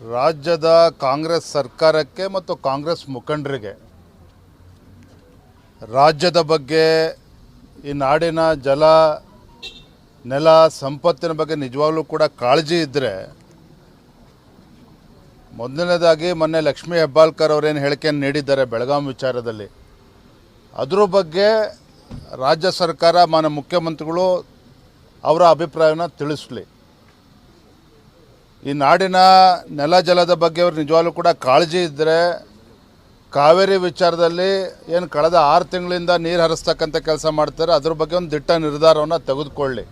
ರಾಜ್ಯದ ಕಾಂಗ್ರೆಸ್ ಸರ್ಕಾರಕ್ಕೆ ಮತ್ತು ಕಾಂಗ್ರೆಸ್ ಮುಖಂಡರಿಗೆ, ರಾಜ್ಯದ ಬಗ್ಗೆ ಈ ನಾಡಿನ ಜಲ, ನೆಲ, ಸಂಪತ್ತಿನ ಬಗ್ಗೆ ನಿಜವಾಗ್ಲೂ ಕೂಡ ಕಾಳಜಿ ಇದ್ದರೆ ಮೊದಲನೇದಾಗಿ ಮೊನ್ನೆ ಲಕ್ಷ್ಮೀ ಹೆಬ್ಬಾಳ್ಕರ್ ಅವರೇನು ಹೇಳಿಕೆಯನ್ನು ನೀಡಿದ್ದಾರೆ ಬೆಳಗಾಂ ವಿಚಾರದಲ್ಲಿ. ಅದ್ರ ಬಗ್ಗೆ ರಾಜ್ಯ ಸರ್ಕಾರ ಮಾನ್ಯ ಮುಖ್ಯಮಂತ್ರಿಗಳು ಅವರ ಅಭಿಪ್ರಾಯನ ತಿಳಿಸ್ಲಿ. ಈ ನಾಡಿನ ನೆಲ ಜಲದ ಬಗ್ಗೆ ಅವ್ರು ನಿಜವಾಗ್ಲೂ ಕೂಡ ಕಾಳಜಿ ಇದ್ದರೆ ಕಾವೇರಿ ವಿಚಾರದಲ್ಲಿ ಏನು ಕಳೆದ ಆರು ತಿಂಗಳಿಂದ ನೀರು ಹರಿಸ್ತಕ್ಕಂಥ ಕೆಲಸ ಮಾಡ್ತಾರೆ ಅದ್ರ ಬಗ್ಗೆ ಒಂದು ದಿಟ್ಟ ನಿರ್ಧಾರವನ್ನು ತೆಗೆದುಕೊಳ್ಳಿ.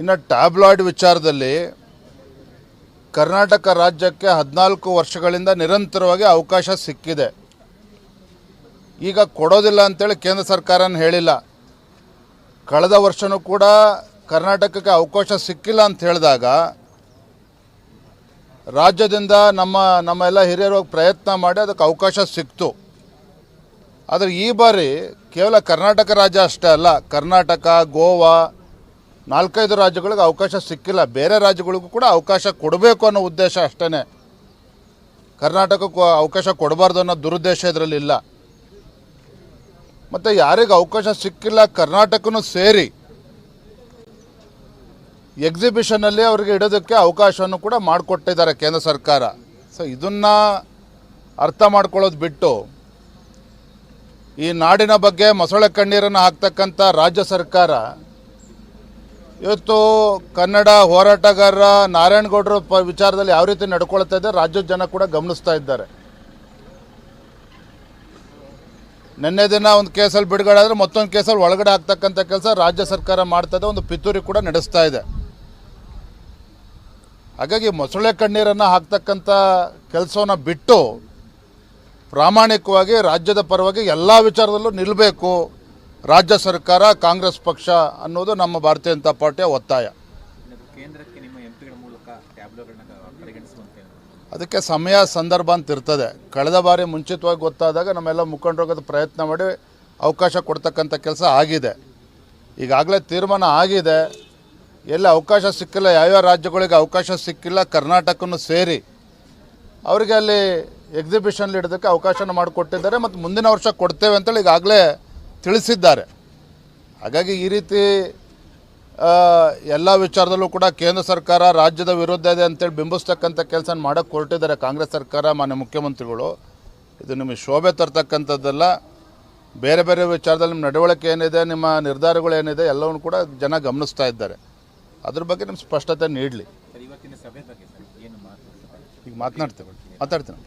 ಇನ್ನು ಟ್ಯಾಬ್ಲಾಯ್ಡ್ ವಿಚಾರದಲ್ಲಿ ಕರ್ನಾಟಕ ರಾಜ್ಯಕ್ಕೆ ಹದಿನಾಲ್ಕು ವರ್ಷಗಳಿಂದ ನಿರಂತರವಾಗಿ ಅವಕಾಶ ಸಿಕ್ಕಿದೆ. ಈಗ ಕೊಡೋದಿಲ್ಲ ಅಂತೇಳಿ ಕೇಂದ್ರ ಸರ್ಕಾರನ ಹೇಳಿಲ್ಲ. ಕಳೆದ ವರ್ಷನೂ ಕೂಡ ಕರ್ನಾಟಕಕ್ಕೆ ಅವಕಾಶ ಸಿಕ್ಕಿಲ್ಲ ಅಂತ ಹೇಳಿದಾಗ ರಾಜ್ಯದಿಂದ ನಮ್ಮ ನಮ್ಮ ಎಲ್ಲ ಹಿರಿಯರು ಪ್ರಯತ್ನ ಮಾಡಿ ಅದಕ್ಕೆ ಅವಕಾಶ ಸಿಕ್ತು. ಆದರೆ ಈ ಬಾರಿ ಕೇವಲ ಕರ್ನಾಟಕ ರಾಜ್ಯ ಅಷ್ಟೇ ಅಲ್ಲ, ಕರ್ನಾಟಕ, ಗೋವಾ ನಾಲ್ಕೈದು ರಾಜ್ಯಗಳಿಗೆ ಅವಕಾಶ ಸಿಕ್ಕಿಲ್ಲ. ಬೇರೆ ರಾಜ್ಯಗಳಿಗೂ ಕೂಡ ಅವಕಾಶ ಕೊಡಬೇಕು ಅನ್ನೋ ಉದ್ದೇಶ ಅಷ್ಟೇ ಕರ್ನಾಟಕಕ್ಕೂ ಅವಕಾಶ ಕೊಡಬಾರ್ದು ಅನ್ನೋ ದುರುದ್ದೇಶ ಇದರಲ್ಲಿ ಇಲ್ಲ. ಮತ್ತು ಯಾರಿಗೆ ಅವಕಾಶ ಸಿಕ್ಕಿಲ್ಲ, ಕರ್ನಾಟಕನೂ ಸೇರಿ. ಎಕ್ಸಿಬಿಷನಲ್ಲಿ ಅವರಿಗೆ ಇಡೋದಕ್ಕೆ ಅವಕಾಶವನ್ನು ಕೂಡ ಮಾಡಿಕೊಟ್ಟಿದ್ದಾರೆ ಕೇಂದ್ರ ಸರ್ಕಾರ. ಸೊ ಇದನ್ನು ಅರ್ಥ ಮಾಡ್ಕೊಳ್ಳೋದು ಬಿಟ್ಟು ಈ ನಾಡಿನ ಬಗ್ಗೆ ಮೊಸಳೆ ಕಣ್ಣೀರನ್ನು ಹಾಕ್ತಕ್ಕಂಥ ರಾಜ್ಯ ಸರ್ಕಾರ ಇವತ್ತು ಕನ್ನಡ ಹೋರಾಟಗಾರ ನಾರಾಯಣಗೌಡರ ಪ ವಿಚಾರದಲ್ಲಿ ಯಾವ ರೀತಿ ನಡ್ಕೊಳ್ತಾ ಇದೆ ರಾಜ್ಯದ ಜನ ಕೂಡ ಗಮನಿಸ್ತಾ ಇದ್ದಾರೆ. ನಿನ್ನೆ ದಿನ ಒಂದು ಕೇಸಲ್ಲಿ ಬಿಡುಗಡೆ ಆದರೆ ಮತ್ತೊಂದು ಕೇಸಲ್ಲಿ ಒಳಗಡೆ ಆಗ್ತಕ್ಕಂಥ ಕೆಲಸ ರಾಜ್ಯ ಸರ್ಕಾರ ಮಾಡ್ತದೆ ಒಂದು ಪಿತೂರಿ ಕೂಡ ನಡೆಸ್ತಾ ಇದೆ. ಹಾಗಾಗಿ ಮೊಸಳೆ ಕಣ್ಣೀರನ್ನು ಹಾಕ್ತಕ್ಕಂಥ ಕೆಲಸವನ್ನು ಬಿಟ್ಟು ಪ್ರಾಮಾಣಿಕವಾಗಿ ರಾಜ್ಯದ ಪರವಾಗಿ ಎಲ್ಲ ವಿಚಾರದಲ್ಲೂ ನಿಲ್ಲಬೇಕು ರಾಜ್ಯ ಸರ್ಕಾರ ಕಾಂಗ್ರೆಸ್ ಪಕ್ಷ ಅನ್ನೋದು ನಮ್ಮ ಭಾರತೀಯ ಜನತಾ ಪಾರ್ಟಿಯ ಒತ್ತಾಯ. ಅದಕ್ಕೆ ಸಮಯ ಸಂದರ್ಭ ಅಂತ ಇರ್ತದೆ. ಕಳೆದ ಬಾರಿ ಮುಂಚಿತವಾಗಿ ಗೊತ್ತಾದಾಗ ನಮ್ಮೆಲ್ಲ ಮುಖಂಡರಿಗೆ ಪ್ರಯತ್ನ ಮಾಡಿ ಅವಕಾಶ ಕೊಡ್ತಕ್ಕಂಥ ಕೆಲಸ ಆಗಿದೆ. ಈಗಾಗಲೇ ತೀರ್ಮಾನ ಆಗಿದೆ. ಎಲ್ಲಿ ಅವಕಾಶ ಸಿಕ್ಕಿಲ್ಲ. ಯಾವ್ಯಾವ ರಾಜ್ಯಗಳಿಗೆ ಅವಕಾಶ ಸಿಕ್ಕಿಲ್ಲ, ಕರ್ನಾಟಕನೂ ಸೇರಿ. ಅವರಿಗೆ ಅಲ್ಲಿ ಎಕ್ಸಿಬಿಷನ್ ಇಡೋದಕ್ಕೆ ಅವಕಾಶನ ಮಾಡಿಕೊಟ್ಟಿದ್ದಾರೆ ಮತ್ತು ಮುಂದಿನ ವರ್ಷ ಕೊಡ್ತೇವೆ ಅಂತೇಳಿ ಈಗಾಗಲೇ ತಿಳಿಸಿದ್ದಾರೆ. ಹಾಗಾಗಿ ಈ ರೀತಿ ಎಲ್ಲ ವಿಚಾರದಲ್ಲೂ ಕೂಡ ಕೇಂದ್ರ ಸರ್ಕಾರ ರಾಜ್ಯದ ವಿರುದ್ಧ ಇದೆ ಅಂತೇಳಿ ಬಿಂಬಿಸ್ತಕ್ಕಂಥ ಕೆಲಸ ಮಾಡೋಕ್ಕೆ ಹೊರಟಿದ್ದಾರೆ ಕಾಂಗ್ರೆಸ್ ಸರ್ಕಾರ, ಮಾನ್ಯ ಮುಖ್ಯಮಂತ್ರಿಗಳು. ಇದು ನಿಮಗೆ ಶೋಭೆ ತರ್ತಕ್ಕಂಥದ್ದೆಲ್ಲ. ಬೇರೆ ಬೇರೆ ವಿಚಾರದಲ್ಲಿ ನಿಮ್ಮ ನಡವಳಿಕೆ ಏನಿದೆ, ನಿಮ್ಮ ನಿರ್ಧಾರಗಳು ಏನಿದೆ, ಎಲ್ಲವನ್ನು ಕೂಡ ಜನ ಗಮನಿಸ್ತಾ ಇದ್ದಾರೆ. ಅದ್ರ ಬಗ್ಗೆ ನಮ್ಗೆ ಸ್ಪಷ್ಟತೆ ನೀಡಲಿ. ಸರ್ ಇವತ್ತಿನ ಸಭೆ ಬಗ್ಗೆ ಸರ್ ಏನು ಮಾತು ಈಗ ಮಾತನಾಡ್ತೇವೆ. ಮಾತಾಡ್ತೀನಿ.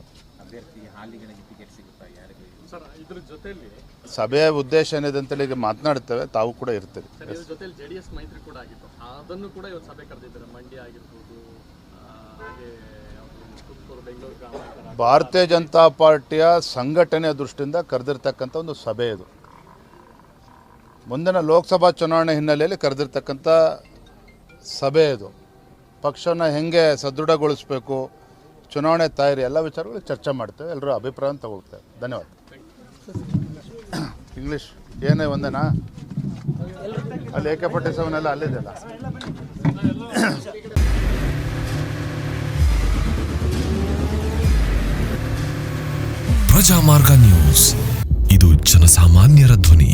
ಸಭೆಯ ಉದ್ದೇಶ ಏನಿದೆ ಅಂತೇಳಿ ಈಗ ಮಾತನಾಡ್ತೇವೆ. ತಾವು ಕೂಡ ಇರ್ತೀರಿ. ಸರ್ ಇದ್ರ ಜೊತೆಲಿ ಜೆ ಮೈತ್ರಿ ಕೂಡ ಆಗಿತ್ತು. ಅದನ್ನು ಕೂಡ ಇವತ್ತು ಸಭೆ ಕರೆದಿದ್ದಾರೆ. ಮಂಡ್ಯ ಆಗಿರ್ಬೋದು ಹಾಗೆ ಯಾವ್ದು ತುಮಕೂರು ಬೆಂಗಳೂರು ಗ್ರಾಮಾಂತರ ಭಾರತೀಯ ಜನತಾ ಪಾರ್ಟಿಯ ಸಂಘಟನೆಯ ದೃಷ್ಟಿಯಿಂದ ಕರೆದಿರ್ತಕ್ಕಂಥ ಒಂದು ಸಭೆ ಇದು. ಮುಂದಿನ ಲೋಕಸಭಾ ಚುನಾವಣೆ ಹಿನ್ನೆಲೆಯಲ್ಲಿ ಕರೆದಿರ್ತಕ್ಕಂಥ ಸಭೆ ಇದು ಪಕ್ಷನ ಹೆಂಗೆ ಸದೃಢಗೊಳಿಸಬೇಕು, ಚುನಾವಣೆ ತಯಾರಿ, ಎಲ್ಲ ವಿಚಾರಗಳು ಚರ್ಚೆ ಮಾಡ್ತೇವೆ. ಎಲ್ಲರೂ ಅಭಿಪ್ರಾಯ ತಗೊಳ್ತೇವೆ. ಧನ್ಯವಾದ. ಇಂಗ್ಲೀಷ್ ಏನೇ ಒಂದೇನಾ? ಅಲ್ಲಿ ಎ ಕೆ ಫಾರ್ಟಿ ಸೆವೆನ್ ಎಲ್ಲ ಅಲ್ಲಿದೆಯಲ್ಲ? ಪ್ರಜಾಮಾರ್ಗ ನ್ಯೂಸ್. ಇದು ಜನಸಾಮಾನ್ಯರ ಧ್ವನಿ.